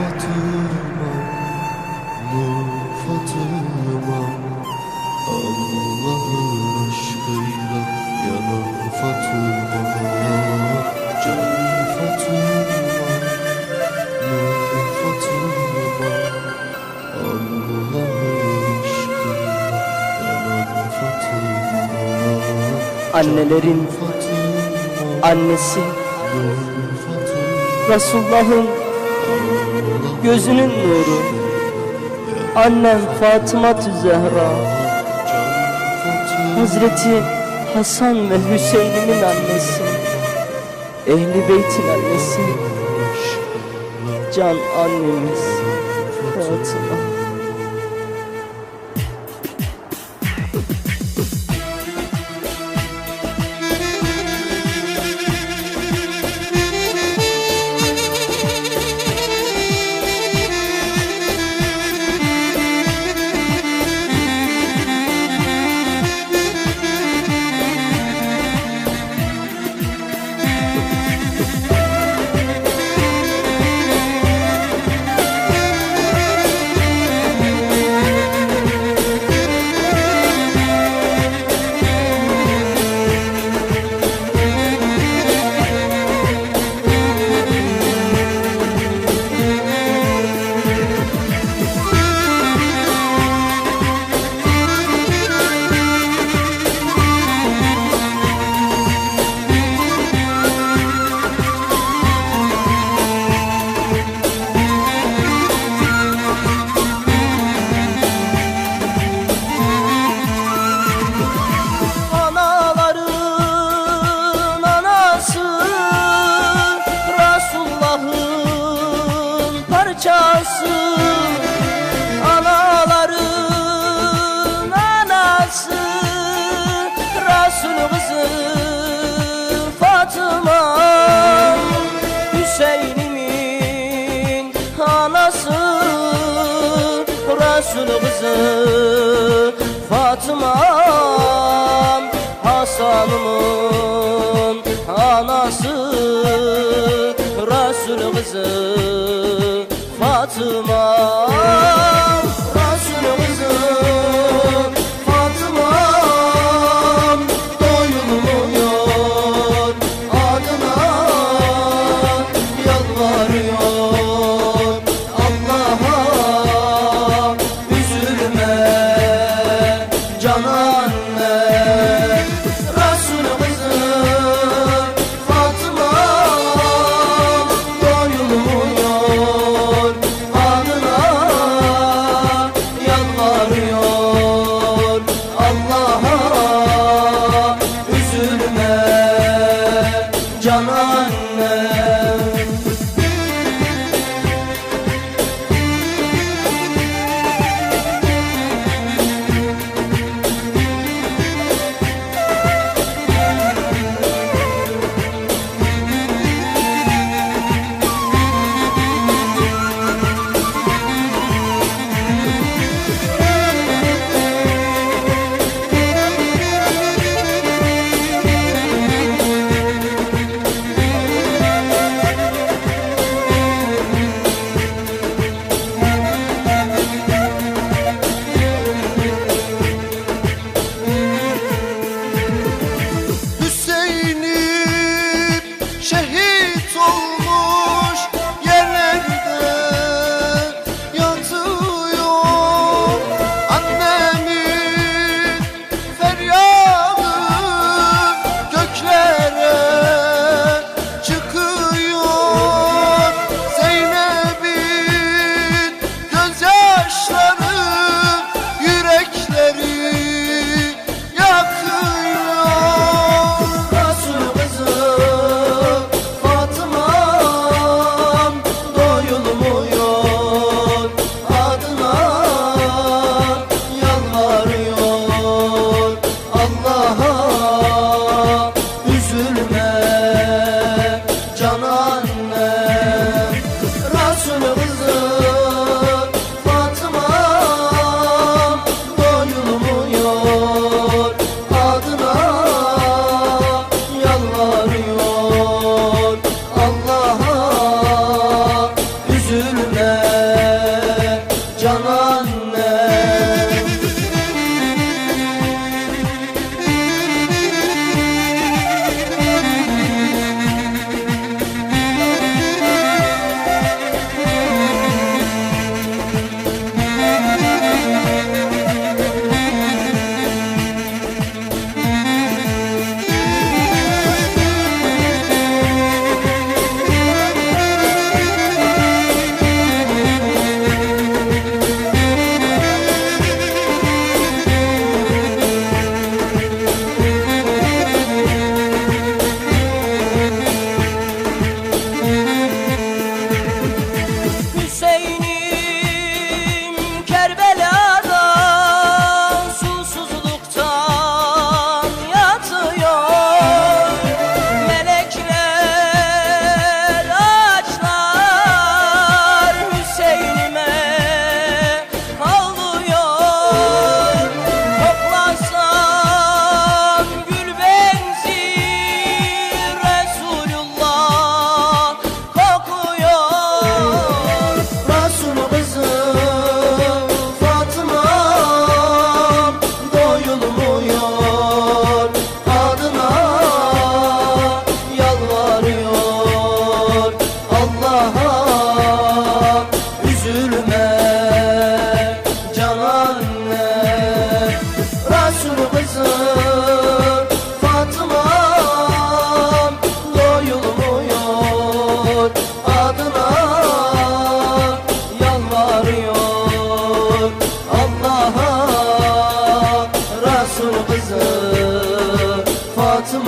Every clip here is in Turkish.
Fatıma, Nur Fatıma. Allah'ın aşkıyla yanan Fatıma. Annelerin annesi Resulullah'ın gözünün nuru. Annem Fatıma Zehra. Hazreti Hasan ve Hüseyin'imin annesi. Ehli Beyt'in annesi. Can annemiz. Fatıma Fatıma Hasan'ımın anası Resul kızı Fatıma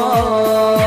olmaz